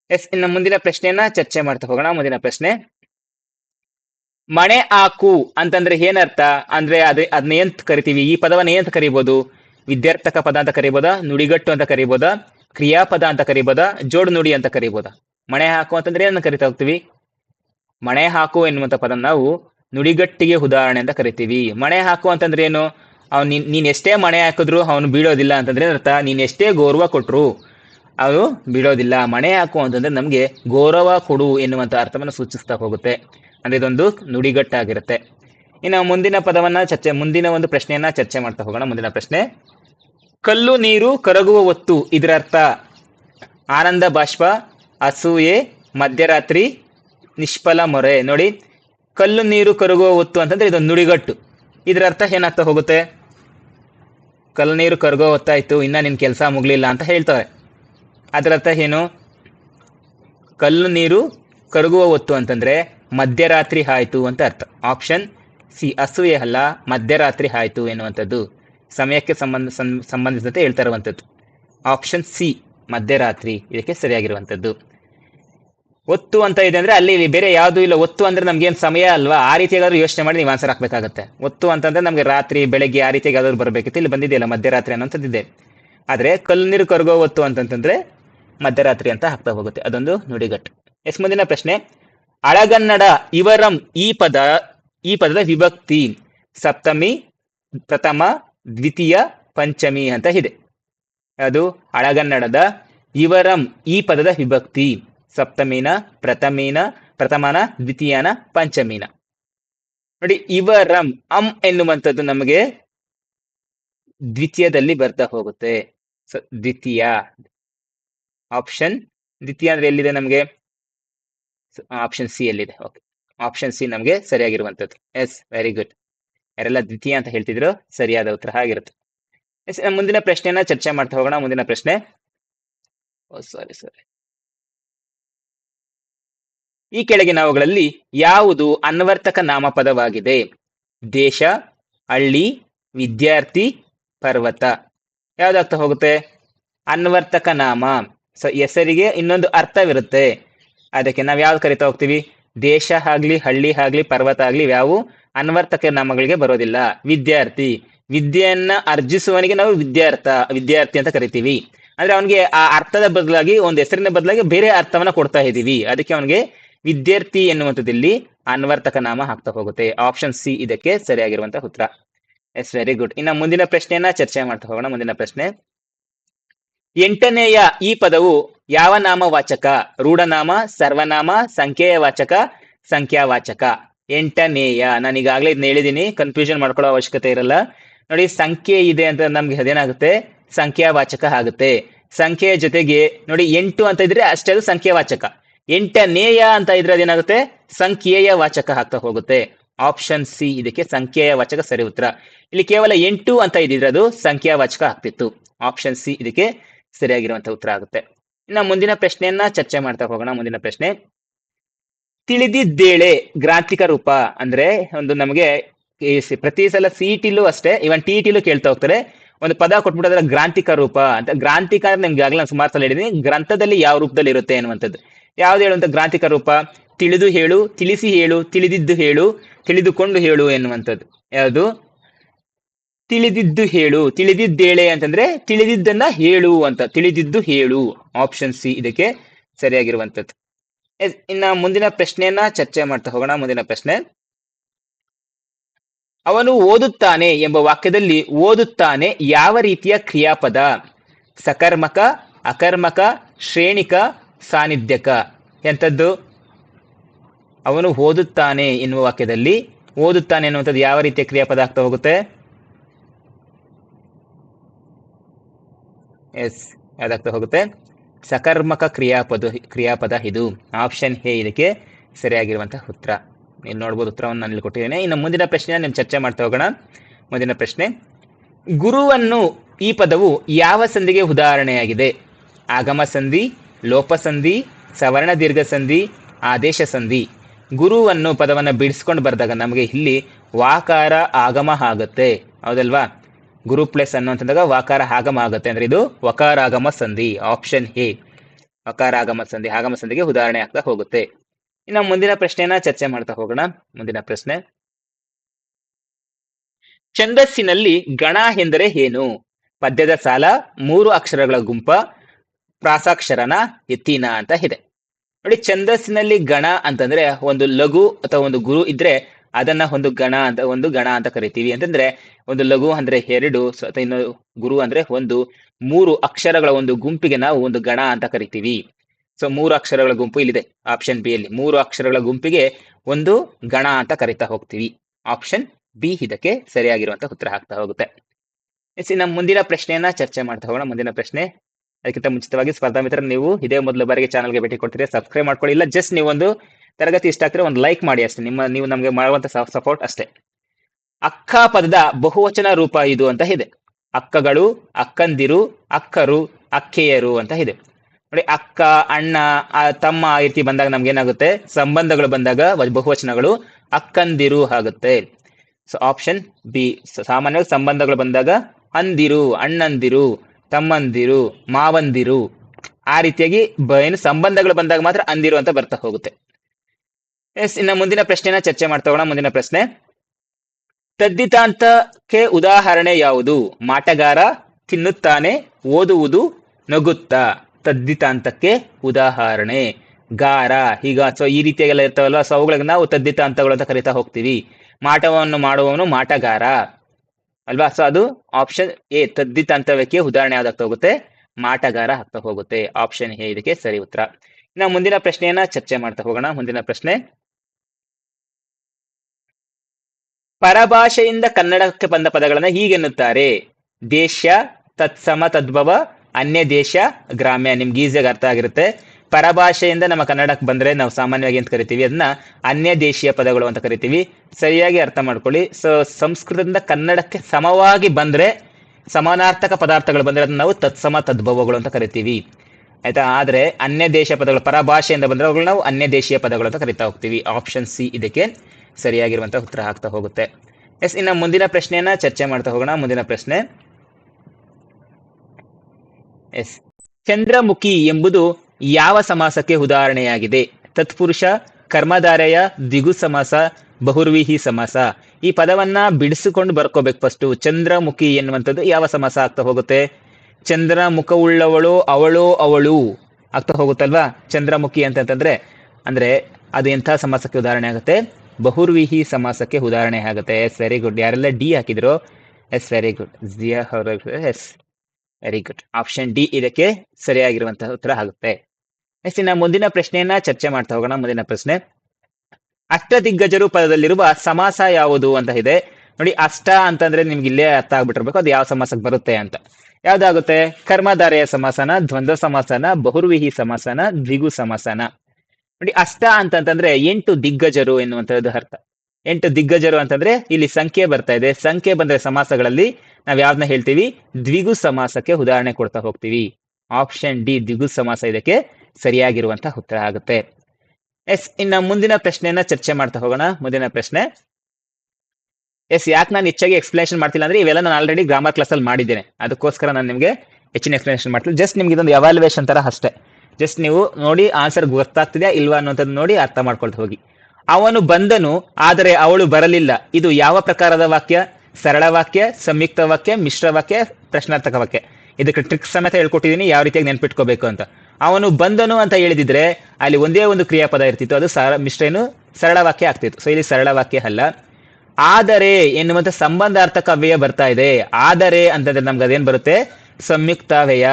ಎಸ್, ಇನ್ನು ಮುಂದಿನ ಪ್ರಶ್ನೆಯನ್ನ ಚರ್ಚೆ ಮಾಡ್ತಾ ಹೋಗೋಣ. ಮುಂದಿನ ಪ್ರಶ್ನೆ. ಮಣೆ ಹಾಕು ಅಂತಂದ್ರೆ ಏನರ್ಥ? ಅಂದ್ರೆ ಅದೇ ಅದನ್ನ ಏನ್ ಕರಿತೀವಿ? ಈ ಪದವನ್ನ ಏನ್ ಕರಿಬಹುದು ವಿದ್ಯಾರ್ಥಕ ಪದ ಅಂತ ಕರಿಬೋದಾ? ನುಡಿಗಟ್ಟು ಅಂತ ಕರಿಬೋದಾ? ಕ್ರಿಯಾಪದ ಅಂತ ಕರಿಬೋದಾ? ಜೋಡು ನುಡಿ ಅಂತ ಕರಿಬೋದಾ? ಮಣೆ ಹಾಕು ಅಂತಂದ್ರೆ ಏನನ್ನ ಕರಿತಾ ಹೋಗ್ತೀವಿ? ಮಣೆ ಹಾಕು ಎನ್ನುವಂತ ಪದ ನಾವು ನುಡಿಗಟ್ಟಿಗೆ ಉದಾಹರಣೆ ಅಂತ ಕರಿತೀವಿ. ಮಣೆ ಹಾಕು ಅಂತಂದ್ರೆ ಏನು? ಅವ್ನು ನೀನ್ ಎಷ್ಟೇ ಮಣೆ ಹಾಕಿದ್ರು ಅವನು ಬೀಳೋದಿಲ್ಲ ಅಂತಂದ್ರೆ ಅರ್ಥ, ನೀನ್ ಎಷ್ಟೇ ಗೌರವ ಕೊಟ್ರು ಅವನು ಬೀಳೋದಿಲ್ಲ. ಮಣೆ ಹಾಕು ಅಂತಂದ್ರೆ ನಮ್ಗೆ ಗೌರವ ಕೊಡು ಎನ್ನುವಂತ ಅರ್ಥವನ್ನು ಸೂಚಿಸ್ತಾ ಹೋಗುತ್ತೆ. ಅಂದ್ರೆ ಇದೊಂದು ನುಡಿಗಟ್ಟಾಗಿರುತ್ತೆ. ಇನ್ನು ಮುಂದಿನ ಪದವನ್ನ ಚರ್ಚೆ, ಮುಂದಿನ ಒಂದು ಪ್ರಶ್ನೆಯನ್ನ ಚರ್ಚೆ ಮಾಡ್ತಾ ಹೋಗೋಣ. ಮುಂದಿನ ಪ್ರಶ್ನೆ, ಕಲ್ಲು ನೀರು ಕರಗುವ ಒತ್ತು ಇದರ ಅರ್ಥ ಆನಂದ ಬಾಷ್ಪ, ಅಸೂಯೆ, ಮಧ್ಯರಾತ್ರಿ ನಿಷ್ಫಲ ಮೊರೆ. ನೋಡಿ, ಕಲ್ಲು ನೀರು ಕರಗುವ ಹೊತ್ತು ಅಂತಂದ್ರೆ ಇದೊಂದು ನುಡಿಗಟ್ಟು. ಇದರ ಅರ್ಥ ಏನಾಗ್ತಾ ಹೋಗುತ್ತೆ? ಕಲ್ಲು ನೀರು ಕರಗೋ ಹೊತ್ತಾಯ್ತು, ಇನ್ನ ನಿನ್ ಕೆಲಸ ಮುಗ್ಲಿಲ್ಲ ಅಂತ ಹೇಳ್ತಾರೆ. ಅದರ ಅರ್ಥ ಏನು? ಕಲ್ಲು ನೀರು ಕರಗುವ ಹೊತ್ತು ಅಂತಂದ್ರೆ ಮಧ್ಯರಾತ್ರಿ ಆಯ್ತು ಅಂತ ಅರ್ಥ. ಆಪ್ಷನ್ ಸಿ, ಅಸೂಯೆ ಅಲ್ಲ, ಮಧ್ಯರಾತ್ರಿ ಆಯ್ತು ಎನ್ನುವಂಥದ್ದು. ಸಮಯಕ್ಕೆ ಸಂಬಂಧ, ಸಂಬಂಧಿಸಿದಂತೆ ಹೇಳ್ತಾ ಇರುವಂಥದ್ದು. ಆಪ್ಷನ್ ಸಿ, ಮಧ್ಯರಾತ್ರಿ, ಇದಕ್ಕೆ ಸರಿಯಾಗಿರುವಂಥದ್ದು. ಒತ್ತು ಅಂತ ಇದೆ ಅಂದ್ರೆ ಅಲ್ಲಿ ಬೇರೆ ಯಾವುದು ಇಲ್ಲ. ಒತ್ತು ಅಂದ್ರೆ ನಮ್ಗೆ ಏನ್ ಸಮಯ ಅಲ್ವಾ? ಆ ರೀತಿಯಾದ್ರೂ ಯೋಚನೆ ಮಾಡಿ ನೀವು ಆನ್ಸರ್ ಹಾಕ್ಬೇಕಾಗತ್ತೆ. ಒತ್ತು ಅಂತಂದ್ರೆ ನಮ್ಗೆ ರಾತ್ರಿ, ಬೆಳಗ್ಗೆ ಆ ರೀತಿಯಾಗಿ ಯಾವ್ದಾದ್ರು ಬರಬೇಕಿತ್ತು. ಇಲ್ಲಿ ಬಂದಿದೆಯಲ್ಲ, ಮಧ್ಯರಾತ್ರಿ ಅನ್ನೋಂಥದ್ದಿದೆ ಆದ್ರೆ ಕಲ್ಲು ನೀರು ಕರಗೋ ಒತ್ತು ಅಂತಂತಂದ್ರೆ ಮಧ್ಯರಾತ್ರಿ ಅಂತ ಹಾಕ್ತಾ ಹೋಗುತ್ತೆ. ಅದೊಂದು ನುಡಿಗಟ್ಟು. ಎಸ್ ಮುಂದಿನ ಪ್ರಶ್ನೆ. ಅಳಗನ್ನಡ ಇವರಂ ಈ ಪದ, ಈ ಪದದ ವಿಭಕ್ತಿ ಸಪ್ತಮಿ, ಪ್ರಥಮ, ದ್ವಿತೀಯ, ಪಂಚಮಿ ಅಂತ ಇದೆ. ಅದು ಅಳಗನ್ನಡದ ಇವರಂ ಈ ಪದದ ವಿಭಕ್ತಿ. ಸಪ್ತಮಿನ, ಪ್ರಥಮೀನ, ಪ್ರಥಮನ, ದ್ವಿತೀಯನ, ಪಂಚಮೀನ. ನೋಡಿ, ಇವರಂ, ಅಂ ಎನ್ನುವಂಥದ್ದು ನಮಗೆ ದ್ವಿತೀಯದಲ್ಲಿ ಬರ್ತಾ ಹೋಗುತ್ತೆ. ದ್ವಿತೀಯ. ಆಪ್ಷನ್ ದ್ವಿತೀಯ ಅಂದ್ರೆ ಎಲ್ಲಿದೆ ನಮಗೆ? ಆಪ್ಷನ್ ಸಿ ಎಲ್ಲಿದೆ? ಓಕೆ ಆಪ್ಷನ್ ಸಿ ನಮಗೆ ಸರಿಯಾಗಿರುವಂಥದ್ದು. ಎಸ್ ವೆರಿ ಗುಡ್ ಯಾರೆಲ್ಲ ದ್ವಿತೀಯ ಅಂತ ಹೇಳ್ತಿದ್ರು ಸರಿಯಾದ ಉತ್ತರ ಆಗಿರುತ್ತೆ ಎಸ್ ಮುಂದಿನ ಪ್ರಶ್ನೆಯನ್ನ ಚರ್ಚೆ ಮಾಡ್ತಾ ಹೋಗೋಣ. ಮುಂದಿನ ಪ್ರಶ್ನೆ. ಓ ಸಾರಿ ಸಾರಿ ಈ ಕೆಳಗಿನವುಗಳಲ್ಲಿ ಯಾವುದು ಅನ್ವರ್ತಕ ನಾಮಪದವಾಗಿದೆ? ದೇಶ, ಹಳ್ಳಿ, ವಿದ್ಯಾರ್ಥಿ, ಪರ್ವತ. ಯಾವ್ದಾಗ್ತಾ ಹೋಗುತ್ತೆ? ಅನ್ವರ್ತಕ ನಾಮ. ಸೊ, ಹೆಸರಿಗೆ ಇನ್ನೊಂದು ಅರ್ಥವಿರುತ್ತೆ. ಅದಕ್ಕೆ ನಾವು ಯಾವ್ದು ಕರಿತಾ ಹೋಗ್ತೀವಿ? ದೇಶ ಆಗ್ಲಿ, ಹಳ್ಳಿ ಆಗ್ಲಿ, ಪರ್ವತ ಆಗ್ಲಿ ಯಾವು ಅನ್ವರ್ತಕ ನಾಮಗಳಿಗೆ ಬರೋದಿಲ್ಲ. ವಿದ್ಯಾರ್ಥಿ. ವಿದ್ಯೆಯನ್ನ ಅರ್ಜಿಸುವವನಿಗೆ ನಾವು ವಿದ್ಯಾರ್ಥ, ವಿದ್ಯಾರ್ಥಿ ಅಂತ ಕರಿತೀವಿ. ಅಂದ್ರೆ ಅವನಿಗೆ ಆ ಅರ್ಥದ ಬದಲಾಗಿ, ಒಂದು ಹೆಸರಿನ ಬದಲಾಗಿ ಬೇರೆ ಅರ್ಥವನ್ನ ಕೊಡ್ತಾ ಇದೀವಿ ಅದಕ್ಕೆ ಅವನಿಗೆ ವಿದ್ಯಾರ್ಥಿ ಎನ್ನುವಂಥದ್ದಲ್ಲಿ ಅನ್ವರ್ತಕ ನಾಮ ಹಾಕ್ತಾ ಹೋಗುತ್ತೆ. ಆಪ್ಷನ್ ಸಿ ಇದಕ್ಕೆ ಸರಿಯಾಗಿರುವಂತಹ ಉತ್ತರ. ಎಸ್ ವೆರಿ ಗುಡ್ ಇನ್ನ ಮುಂದಿನ ಪ್ರಶ್ನೆಯನ್ನ ಚರ್ಚೆ ಮಾಡ್ತಾ ಹೋಗೋಣ. ಮುಂದಿನ ಪ್ರಶ್ನೆ. ಎಂಟನೆಯ ಈ ಪದವು ಯಾವ ನಾಮವಾಚಕ? ರೂಢನಾಮ, ಸರ್ವನಾಮ ಸಂಖ್ಯೆಯ ವಾಚಕ ಸಂಖ್ಯಾವಾಚಕ? ಎಂಟನೇಯ. ನಾನು ಈಗಾಗಲೇ ಇದನ್ನ ಹೇಳಿದೀನಿ. ಕನ್ಫ್ಯೂಷನ್ ಮಾಡ್ಕೊಳ್ಳೋ ಅವಶ್ಯಕತೆ ಇರಲ್ಲ. ನೋಡಿ, ಸಂಖ್ಯೆ ಇದೆ ಅಂತ ನಮ್ಗೆ ಅದೇನಾಗುತ್ತೆ? ಸಂಖ್ಯಾವಾಚಕ ಆಗುತ್ತೆ. ಸಂಖ್ಯೆಯ ಜೊತೆಗೆ ನೋಡಿ, ಎಂಟು ಅಂತ ಇದ್ರೆ ಅಷ್ಟೇ ಅದು ಸಂಖ್ಯಾವಾಚಕ. ಎಂಟನೇಯ ಅಂತ ಇದ್ರೆ ಅದೇನಾಗುತ್ತೆ ಸಂಖ್ಯೆಯ ವಾಚಕ ಹಾಕ್ತಾ ಹೋಗುತ್ತೆ. ಆಪ್ಷನ್ ಸಿ ಇದಕ್ಕೆ ಸಂಖ್ಯೆಯ ವಾಚಕ ಸರಿ ಉತ್ತರ. ಇಲ್ಲಿ ಕೇವಲ ಎಂಟು ಅಂತ ಇದ್ರೆ ಅದು ಸಂಖ್ಯಾ ವಾಚಕ ಆಗ್ತಿತ್ತು. ಆಪ್ಷನ್ ಸಿ ಇದಕ್ಕೆ ಸರಿಯಾಗಿರುವಂತಹ ಉತ್ತರ ಆಗುತ್ತೆ. ಇನ್ನ ಮುಂದಿನ ಪ್ರಶ್ನೆಯನ್ನ ಚರ್ಚೆ ಮಾಡ್ತಾ ಹೋಗೋಣ, ಮುಂದಿನ ಪ್ರಶ್ನೆ. ತಿಳಿದಿದ್ದೇಳೆ, ಗ್ರಾಂಥಿಕ ರೂಪ, ಅಂದ್ರೆ ಒಂದು ನಮಗೆ ಸಿ- ಪ್ರತಿ ಸಲ ಸಿಟಿಲೂ ಅಷ್ಟೇ ಇವನ್ ಟಿ ಟಿಲೂ ಕೇಳ್ತಾ ಹೋಗ್ತಾರೆ. ಒಂದು ಪದ ಕೊಟ್ಬಿಟ್ಟು ಅದರ ಗ್ರಾಂಥಿಕ ರೂಪ ಅಂತ, ಗ್ರಾಂಥಿಕ ಅಂದ್ರೆ ನಿಮ್ಗೆ ನಾನು ಸುಮಾರು ಸಲ ಹೇಳಿದೀನಿ, ಗ್ರಂಥದಲ್ಲಿ ಯಾವ ರೂಪದಲ್ಲಿ ಇರುತ್ತೆ ಅನ್ನುವಂಥದ್ದು. ಯಾವ್ದು ಹೇಳುವಂತ ಗ್ರಾಂಥಿಕ ರೂಪ? ತಿಳಿದು ಹೇಳು ತಿಳಿಸಿ ಹೇಳು ತಿಳಿದಿದ್ದು ಹೇಳು ತಿಳಿದುಕೊಂಡು ಹೇಳು ಎನ್ನುವಂಥದ್ದು. ಯಾವುದು? ತಿಳಿದಿದ್ದು ಹೇಳು. ತಿಳಿದಿದ್ದೇಳೆ ಅಂತಂದ್ರೆ ತಿಳಿದಿದ್ದನ್ನ ಹೇಳು ಅಂತ. ತಿಳಿದಿದ್ದು ಹೇಳು. ಆಪ್ಷನ್ ಸಿ ಇದಕ್ಕೆ ಸರಿಯಾಗಿರುವಂಥದ್ದು. ಎಸ್, ಇನ್ನ ಮುಂದಿನ ಪ್ರಶ್ನೆಯನ್ನ ಚರ್ಚೆ ಮಾಡ್ತಾ ಹೋಗೋಣ. ಮುಂದಿನ ಪ್ರಶ್ನೆ. ಅವನು ಓದುತ್ತಾನೆ ಎಂಬ ವಾಕ್ಯದಲ್ಲಿ ಓದುತ್ತಾನೆ ಯಾವ ರೀತಿಯ ಕ್ರಿಯಾಪದ? ಸಕರ್ಮಕ ಅಕರ್ಮಕ ಶ್ರೇಣಿಕ ಸಾನ್ನಿಧ್ಯಕ. ಎಂಥದ್ದು? ಅವನು ಓದುತ್ತಾನೆ ಎನ್ನುವ ವಾಕ್ಯದಲ್ಲಿ ಓದುತ್ತಾನೆ ಎನ್ನುವಂಥದ್ದು ಯಾವ ರೀತಿಯ ಕ್ರಿಯಾಪದ ಆಗ್ತಾ ಹೋಗುತ್ತೆ? ಎಸ್ ಯಾವ್ದಾಗ್ತಾ ಹೋಗುತ್ತೆ? ಸಕರ್ಮಕ ಕ್ರಿಯಾಪದ ಕ್ರಿಯಾಪದ ಇದು. ಆಪ್ಷನ್ ಹೇ ಇದಕ್ಕೆ ಸರಿಯಾಗಿರುವಂತಹ ಉತ್ತರ. ನೀವು ನೋಡ್ಬೋದು ಉತ್ತರವನ್ನು ನಾನು ಇಲ್ಲಿ ಕೊಟ್ಟಿದ್ದೇನೆ. ಇನ್ನು ಮುಂದಿನ ಪ್ರಶ್ನೆ ನಿಮ್ಮ ಚರ್ಚೆ ಮಾಡ್ತಾ ಹೋಗೋಣ. ಮುಂದಿನ ಪ್ರಶ್ನೆ. ಗುರುವನ್ನು ಈ ಪದವು ಯಾವ ಸಂಧಿಗೆ ಉದಾಹರಣೆಯಾಗಿದೆ? ಆಗಮ ಸಂಧಿ ಲೋಪ ಸಂಧಿ ಸವರ್ಣ ದೀರ್ಘ ಸಂಧಿ ಆದೇಶ ಸಂಧಿ. ಗುರುವನ್ನು ಪದವನ್ನ ಬಿಡಿಸ್ಕೊಂಡು ಬರೆದಾಗ ನಮಗೆ ಇಲ್ಲಿ ವಾಕಾರ ಆಗಮ ಆಗುತ್ತೆ. ಹೌದಲ್ವಾ? ಗುರು ಪ್ಲಸ್ ಅನ್ನುವಂತಂದಾಗ ವಾಕಾರ ಆಗಮ ಆಗುತ್ತೆ ಅಂದ್ರೆ ಇದು ವಕಾರಾಗಮ ಸಂಧಿ, ಆಪ್ಷನ್ ಎ. ವಕಾರಾಗಮ ಸಂಧಿ, ಆಗಮ ಸಂಧಿಗೆ ಉದಾಹರಣೆ ಆಗ್ತಾ ಹೋಗುತ್ತೆ. ಇನ್ನು ಮುಂದಿನ ಪ್ರಶ್ನೆಯನ್ನ ಚರ್ಚೆ ಮಾಡ್ತಾ ಹೋಗೋಣ. ಮುಂದಿನ ಪ್ರಶ್ನೆ. ಛಂದಸ್ಸಿನಲ್ಲಿ ಗಣ ಎಂದರೆ ಏನು? ಪದ್ಯದ ಸಾಲ, ಮೂರು ಅಕ್ಷರಗಳ ಗುಂಪ ಪ್ರಾಸಾಕ್ಷರನ ಎತ್ತಿನ ಅಂತ ಇದೆ. ನೋಡಿ, ಛಂದಸ್ಸಿನಲ್ಲಿ ಗಣ ಅಂತಂದ್ರೆ ಒಂದು ಲಘು ಅಥವಾ ಒಂದು ಗುರು ಇದ್ರೆ ಅದನ್ನ ಒಂದು ಗಣ ಅಂತ, ಒಂದು ಗಣ ಅಂತ ಕರಿತೀವಿ. ಅಂತಂದ್ರೆ ಒಂದು ಲಘು ಅಂದ್ರೆ ಎರಡು ಇನ್ನು ಗುರು ಅಂದ್ರೆ ಒಂದು, ಮೂರು ಅಕ್ಷರಗಳ ಒಂದು ಗುಂಪಿಗೆ ನಾವು ಒಂದು ಗಣ ಅಂತ ಕರಿತೀವಿ. ಸೊ ಮೂರು ಅಕ್ಷರಗಳ ಗುಂಪು ಇಲ್ಲಿದೆ ಆಪ್ಷನ್ ಬಿ ಅಲ್ಲಿ. ಮೂರು ಅಕ್ಷರಗಳ ಗುಂಪಿಗೆ ಒಂದು ಗಣ ಅಂತ ಕರಿತಾ ಹೋಗ್ತೀವಿ. ಆಪ್ಷನ್ ಬಿ ಇದಕ್ಕೆ ಸರಿಯಾಗಿರುವಂತ ಉತ್ತರ ಹಾಕ್ತಾ ಹೋಗುತ್ತೆ. ಇನ್ನು ಮುಂದಿನ ಪ್ರಶ್ನೆಯನ್ನ ಚರ್ಚೆ ಮಾಡ್ತಾ ಹೋಗೋಣ. ಮುಂದಿನ ಪ್ರಶ್ನೆ ಅದಕ್ಕಿಂತ ಮುಂಚಿತವಾಗಿ ಸ್ಪರ್ಧಾ ಮಿತ್ರ ನೀವು ಇದೇ ಮೊದಲ ಬಾರಿಗೆ ಚಾನಲ್ಗೆ ಭೇಟಿ ಕೊಡ್ತೀರಿ, ಸಬ್ಸ್ಕ್ರೈಬ್ ಮಾಡ್ಕೊಳ್ಳಿ. ಇಲ್ಲ ಜಸ್ಟ್ ನೀವೊಂದು ತರಗತಿ ಇಷ್ಟ ಆಗ್ತಾರೆ ಒಂದು ಲೈಕ್ ಮಾಡಿ ಅಷ್ಟೇ. ನಿಮ್ಮ, ನೀವು ನಮಗೆ ಮಾಡುವಂತ ಸಪೋರ್ಟ್ ಅಷ್ಟೇ. ಅಕ್ಕ ಪದದ ಬಹುವಚನ ರೂಪ ಇದು ಅಂತ ಇದೆ. ಅಕ್ಕಗಳು, ಅಕ್ಕಂದಿರು, ಅಕ್ಕರು, ಅಕ್ಕೆಯರು ಅಂತ ಇದೆ. ನೋಡಿ, ಅಕ್ಕ, ಅಣ್ಣ ತಮ್ಮ ಈ ರೀತಿ ಬಂದಾಗ ನಮ್ಗೆ ಏನಾಗುತ್ತೆ? ಸಂಬಂಧಗಳು ಬಂದಾಗ ಬಹುವಚನಗಳು ಅಕ್ಕಂದಿರು ಆಗುತ್ತೆ. ಸೊ ಆಪ್ಷನ್ ಬಿ ಸಾಮಾನ್ಯವಾಗಿ ಸಂಬಂಧಗಳು ಬಂದಾಗ ಅಂದಿರು, ಅಣ್ಣಂದಿರು ತಮ್ಮಂದಿರು, ಮಾವಂದಿರು ಆ ರೀತಿಯಾಗಿ ಏನು ಸಂಬಂಧಗಳು ಬಂದಾಗ ಮಾತ್ರ ಅಂದಿರು ಅಂತ ಬರ್ತಾ ಹೋಗುತ್ತೆ. ಎಸ್, ಇನ್ನು ಮುಂದಿನ ಪ್ರಶ್ನೆನ ಚರ್ಚೆ ಮಾಡ್ತಾ ಮುಂದಿನ ಪ್ರಶ್ನೆ. ತದ್ದಿತಾಂತಕ್ಕೆ ಉದಾಹರಣೆ ಯಾವುದು? ಮಾಟಗಾರ ತಿನ್ನುತ್ತಾನೆ, ಓದುವುದು ನಗುತ್ತಾ? ತದ್ದಿತಾಂತಕ್ಕೆ ಉದಾಹರಣೆ. ಗಾರ, ಈಗ ಸೊ ಈ ರೀತಿಯಾಗೆಲ್ಲ ಇರ್ತಾವಲ್ವ? ಸೊ ಅವುಗಳಿಗೆ ನಾವು ತದ್ದಿತಾಂತಗಳು ಅಂತ ಕರಿತಾ ಹೋಗ್ತೀವಿ. ಮಾಟವನ್ನು ಮಾಡುವವನು ಮಾಟಗಾರ. ಅಲ್ವಾ? ಸೊ ಅದು ಆಪ್ಷನ್ ಎ ತದ್ದಿತಾಂತವಕ್ಕೆ ಉದಾಹರಣೆ ಯಾವ್ದಾಗ್ತಾ ಹೋಗುತ್ತೆ? ಮಾಟಗಾರ ಆಗ್ತಾ ಹೋಗುತ್ತೆ. ಆಪ್ಷನ್ ಎ ಇದಕ್ಕೆ ಸರಿ ಉತ್ತರ. ಇನ್ನು ಮುಂದಿನ ಪ್ರಶ್ನೆಯನ್ನ ಚರ್ಚೆ ಮಾಡ್ತಾ ಹೋಗೋಣ. ಮುಂದಿನ ಪ್ರಶ್ನೆ. ಪರಭಾಷೆಯಿಂದ ಕನ್ನಡಕ್ಕೆ ಬಂದ ಪದಗಳನ್ನ ಹೀಗೆನ್ನುತ್ತಾರೆ. ದೇಶ ತತ್ಸಮ, ತದ್ಭವ, ಅನ್ಯ ದೇಶ ಗ್ರಾಮ್ಯ. ನಿಮ್ಗೆ ಈಸಿಯಾಗಿ ಅರ್ಥ ಆಗಿರುತ್ತೆ. ಪರಭಾಷೆಯಿಂದ ನಮ್ಮ ಕನ್ನಡಕ್ಕೆ ಬಂದ್ರೆ ನಾವು ಸಾಮಾನ್ಯವಾಗಿ ಅಂತ ಕರಿತೀವಿ? ಅದನ್ನ ಅನ್ಯ ದೇಶೀಯ ಪದಗಳು ಅಂತ ಕರಿತೀವಿ. ಸರಿಯಾಗಿ ಅರ್ಥ ಮಾಡ್ಕೊಳ್ಳಿ. ಸೊ, ಸಂಸ್ಕೃತದಿಂದ ಕನ್ನಡಕ್ಕೆ ಸಮವಾಗಿ ಬಂದ್ರೆ, ಸಮಾನಾರ್ಥಕ ಪದಾರ್ಥಗಳು ಬಂದ್ರೆ ಅದನ್ನ ನಾವು ತತ್ಸಮ, ತದ್ಭವಗಳು ಅಂತ ಕರಿತೀವಿ. ಆಯ್ತಾ? ಆದ್ರೆ ಅನ್ಯ ದೇಶ ಪದಗಳು ಪರಭಾಷೆಯಿಂದ ಬಂದ್ರೆ ಅವುಗಳು ನಾವು ಅನ್ಯ ದೇಶೀಯ ಪದಗಳು ಅಂತ ಕರಿತಾ ಹೋಗ್ತೀವಿ. ಆಪ್ಷನ್ ಸಿ ಇದಕ್ಕೆ ಸರಿಯಾಗಿರುವಂತ ಉತ್ತರ ಹಾಕ್ತಾ ಹೋಗುತ್ತೆ. ಎಸ್, ಇನ್ನು ಮುಂದಿನ ಪ್ರಶ್ನೆಯನ್ನ ಚರ್ಚೆ ಮಾಡ್ತಾ ಹೋಗೋಣ. ಮುಂದಿನ ಪ್ರಶ್ನೆ. ಎಸ್. ಚಂದ್ರಮುಖಿ ಎಂಬುದು ಯಾವ ಸಮಾಸಕ್ಕೆ ಉದಾಹರಣೆಯಾಗಿದೆ? ತತ್ಪುರುಷ, ಕರ್ಮಧಾರೆಯ, ದಿಗು ಸಮಾಸ, ಬಹುರ್ವಿಹಿ ಸಮಾಸ. ಈ ಪದವನ್ನ ಬಿಡಿಸಿಕೊಂಡು ಬರ್ಕೋಬೇಕು ಫಸ್ಟ್ ಚಂದ್ರಮುಖಿ ಎನ್ನುವಂಥದ್ದು ಯಾವ ಸಮಾಸ ಆಗ್ತಾ ಹೋಗುತ್ತೆ? ಚಂದ್ರ ಮುಖವುಳ್ಳವಳು ಅವಳು ಅವಳು ಆಗ್ತಾ ಹೋಗುತ್ತಲ್ವಾ? ಚಂದ್ರಮುಖಿ ಅಂತಂತಂದ್ರೆ, ಅಂದ್ರೆ ಅದು ಎಂಥ ಸಮಾಸಕ್ಕೆ ಉದಾಹರಣೆ ಆಗುತ್ತೆ? ಬಹುರ್ವಿಹಿ ಸಮಾಸಕ್ಕೆ ಉದಾಹರಣೆ ಆಗುತ್ತೆ. ಎಸ್ ವೆರಿ ಗುಡ್ ಯಾರೆಲ್ಲ ಡಿ ಹಾಕಿದ್ರು? Yes very good Jiya yes very good option D ಇದಕ್ಕೆ ಸರಿಯಾಗಿರುವಂತಹ ಉತ್ತರ ಆಗುತ್ತೆ. ನೆಕ್ಸ್ಟ್ ಇನ್ನ ಮುಂದಿನ ಪ್ರಶ್ನೆಯನ್ನ ಚರ್ಚೆ ಮಾಡ್ತಾ ಹೋಗೋಣ, ಮುಂದಿನ ಪ್ರಶ್ನೆ. ಅಷ್ಟದಿಗ್ಗಜರು ಪದದಲ್ಲಿರುವ ಸಮಾಸ ಯಾವುದು ಅಂತ ಇದೆ. ನೋಡಿ, ಅಷ್ಟ ಅಂತಂದ್ರೆ ನಿಮ್ಗೆ ಇಲ್ಲೇ ಅರ್ಥ ಆಗ್ಬಿಟ್ಟಿರ್ಬೇಕು, ಅದು ಯಾವ ಸಮಾಸಕ್ಕೆ ಬರುತ್ತೆ ಅಂತ. ಯಾವ್ದಾಗುತ್ತೆ? ಕರ್ಮಧಾರೆಯ ಸಮಾಸನ, ದ್ವಂದ್ವ ಸಮಾಸನ, ಬಹುರ್ವಿಹಿ ಸಮಾಸನ, ದ್ವಿಗು ಸಮಾಸನ. ನೋಡಿ, ಅಷ್ಟ ಅಂತಂತಂದ್ರೆ ಎಂಟು ದಿಗ್ಗಜರು ಎನ್ನುವಂಥದ್ದು ಅರ್ಥ. ಎಂಟು ದಿಗ್ಗಜರು ಅಂತಂದ್ರೆ ಇಲ್ಲಿ ಸಂಖ್ಯೆ ಬರ್ತಾ ಇದೆ. ಸಂಖ್ಯೆ ಬಂದ್ರೆ ಸಮಾಸಗಳಲ್ಲಿ ನಾವ್ ಯಾವ್ದನ್ನ ಹೇಳ್ತೀವಿ? ದ್ವಿಗು ಸಮಾಸಕ್ಕೆ ಉದಾಹರಣೆ ಕೊಡ್ತಾ ಹೋಗ್ತೀವಿ. ಆಪ್ಷನ್ ಡಿ ದ್ವಿಗು ಸಮಾಸ ಇದಕ್ಕೆ ಸರಿಯಾಗಿರುವಂತಹ ಉತ್ತರ ಆಗುತ್ತೆ. ಎಸ್, ಇನ್ನ ಮುಂದಿನ ಪ್ರಶ್ನೆಯನ್ನ ಚರ್ಚೆ ಮಾಡ್ತಾ ಹೋಗೋಣ. ಮುಂದಿನ ಪ್ರಶ್ನೆ. ಎಸ್, ಯಾಕೆ ನಾನು ಹೆಚ್ಚಾಗಿ ಎಕ್ಸ್ಪ್ಲನೇಷನ್ ಮಾಡ್ತಿಲ್ಲ ಅಂದ್ರೆ ಇವೆಲ್ಲ ನಾನು ಆಲ್ರೆಡಿ ಗ್ರಾಮರ್ ಕ್ಲಾಸ್ ಅಲ್ಲಿ ಮಾಡಿದ್ದೇನೆ. ಅದಕ್ಕೋಸ್ಕರ ನಾನು ನಿಮಗೆ ಹೆಚ್ಚಿನ ಎಕ್ಸ್ಪ್ಲನೇಷನ್ ಮಾಡ್ತೀನಿ ಜಸ್ಟ್ ನಿಮ್ಗೆ ಇದೊಂದು ಎವಾಲ್ಯೂಯೇಷನ್ ತರ ಅಷ್ಟೇ. ಜಸ್ಟ್ ನೀವು ನೋಡಿ ಆನ್ಸರ್ ಗೊತ್ತಾಗ್ತಿದ್ಯಾ ಇಲ್ವಾ ಅನ್ನೋದನ್ನ ನೋಡಿ ಅರ್ಥ ಮಾಡ್ಕೊಳ್ತಾ ಹೋಗಿ. ಅವನು ಬಂದನು, ಆದರೆ ಅವಳು ಬರಲಿಲ್ಲ. ಇದು ಯಾವ ಪ್ರಕಾರದ ವಾಕ್ಯ? ಸರಳ ವಾಕ್ಯ, ಸಂಯುಕ್ತ ವಾಕ್ಯ, ಮಿಶ್ರ ವಾಕ್ಯ, ಪ್ರಶ್ನಾರ್ಥಕ ವಾಕ್ಯ. ಇದಕ್ಕೆ ಟ್ರಿಕ್ಸ್ ಸಮೇತ ಹೇಳ್ಕೊಟ್ಟಿದ್ದೀನಿ, ಯಾವ ರೀತಿಯಾಗಿ ನೆನ್ಪಿಟ್ಕೋಬೇಕು ಅಂತ. ಅವನು ಬಂದನು ಅಂತ ಹೇಳಿದಿದ್ರೆ ಅಲ್ಲಿ ಒಂದೇ ಒಂದು ಕ್ರಿಯಾಪದ ಇರ್ತಿತ್ತು. ಅದು ಸರ, ಮಿಶ್ರೇನು ಸರಳ ವಾಕ್ಯ ಆಗ್ತಿತ್ತು. ಸೊ, ಇಲ್ಲಿ ಸರಳ ವಾಕ್ಯ ಅಲ್ಲ. ಆದರೆ ಎನ್ನುವಂತ ಸಂಬಂಧಾರ್ಥಕ ವ್ಯಯ ಬರ್ತಾ ಇದೆ. ಆದರೆ ಅಂತಂದ್ರೆ ನಮ್ಗೆ ಅದೇನ್ ಬರುತ್ತೆ? ಸಂಯುಕ್ತ ವ್ಯಯ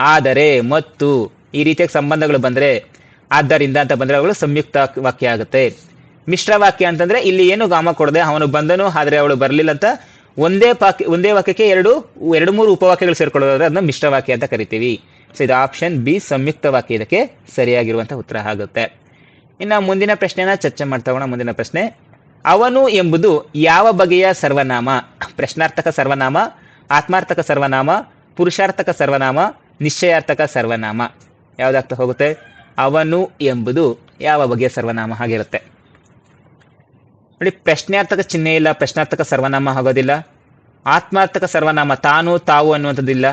ಆದರೆ, ಮತ್ತು ಈ ರೀತಿಯ ಸಂಬಂಧಗಳು ಬಂದ್ರೆ, ಆದ್ದರಿಂದ ಅಂತ ಬಂದ್ರೆ ಅವುಗಳು ಸಂಯುಕ್ತ ವಾಕ್ಯ ಆಗುತ್ತೆ. ಮಿಶ್ರ ವಾಕ್ಯ ಅಂತಂದ್ರೆ ಇಲ್ಲಿ ಏನು ಗಾಮ ಕೊಡದೆ ಅವನು ಬಂದನು, ಆದ್ರೆ ಅವಳು ಬರಲಿಲ್ಲ ಅಂತ ಒಂದೇ ಪಾಕ್ಯ ಒಂದೇ ವಾಕ್ಯಕ್ಕೆ ಎರಡು ಎರಡು ಮೂರು ಉಪವಾಕ್ಯಗಳು ಸೇರ್ಕೊಳ್ಳೋದಾದ್ರೆ ಅದನ್ನ ಮಿಶ್ರ ವಾಕ್ಯ ಅಂತ ಕರಿತೀವಿ. ಸೊ ಇದು ಆಪ್ಷನ್ ಬಿ ಸಂಯುಕ್ತ ವಾಕ್ಯ ಇದಕ್ಕೆ ಸರಿಯಾಗಿರುವಂತಹ ಉತ್ತರ ಆಗುತ್ತೆ. ಇನ್ನು ಮುಂದಿನ ಪ್ರಶ್ನೆನ ಚರ್ಚೆ ಮಾಡ್ತಾ ಹೋಗೋಣ. ಮುಂದಿನ ಪ್ರಶ್ನೆ, ಅವನು ಎಂಬುದು ಯಾವ ಬಗೆಯ ಸರ್ವನಾಮ? ಪ್ರಶ್ನಾರ್ಥಕ ಸರ್ವನಾಮ, ಆತ್ಮಾರ್ಥಕ ಸರ್ವನಾಮ, ಪುರುಷಾರ್ಥಕ ಸರ್ವನಾಮ, ನಿಶ್ಚಯಾರ್ಥಕ ಸರ್ವನಾಮ. ಯಾವ್ದಾಗ್ತಾ ಹೋಗುತ್ತೆ? ಅವನು ಎಂಬುದು ಯಾವ ಬಗೆಯ ಸರ್ವನಾಮ ಆಗಿರುತ್ತೆ. ನೋಡಿ, ಪ್ರಶ್ನಾರ್ಥಕ ಚಿಹ್ನೆ ಇಲ್ಲ, ಪ್ರಶ್ನಾರ್ಥಕ ಸರ್ವನಾಮ ಆಗೋದಿಲ್ಲ. ಆತ್ಮಾರ್ಥಕ ಸರ್ವನಾಮ ತಾನು ತಾವು ಅನ್ನುವಂಥದ್ದಿಲ್ಲ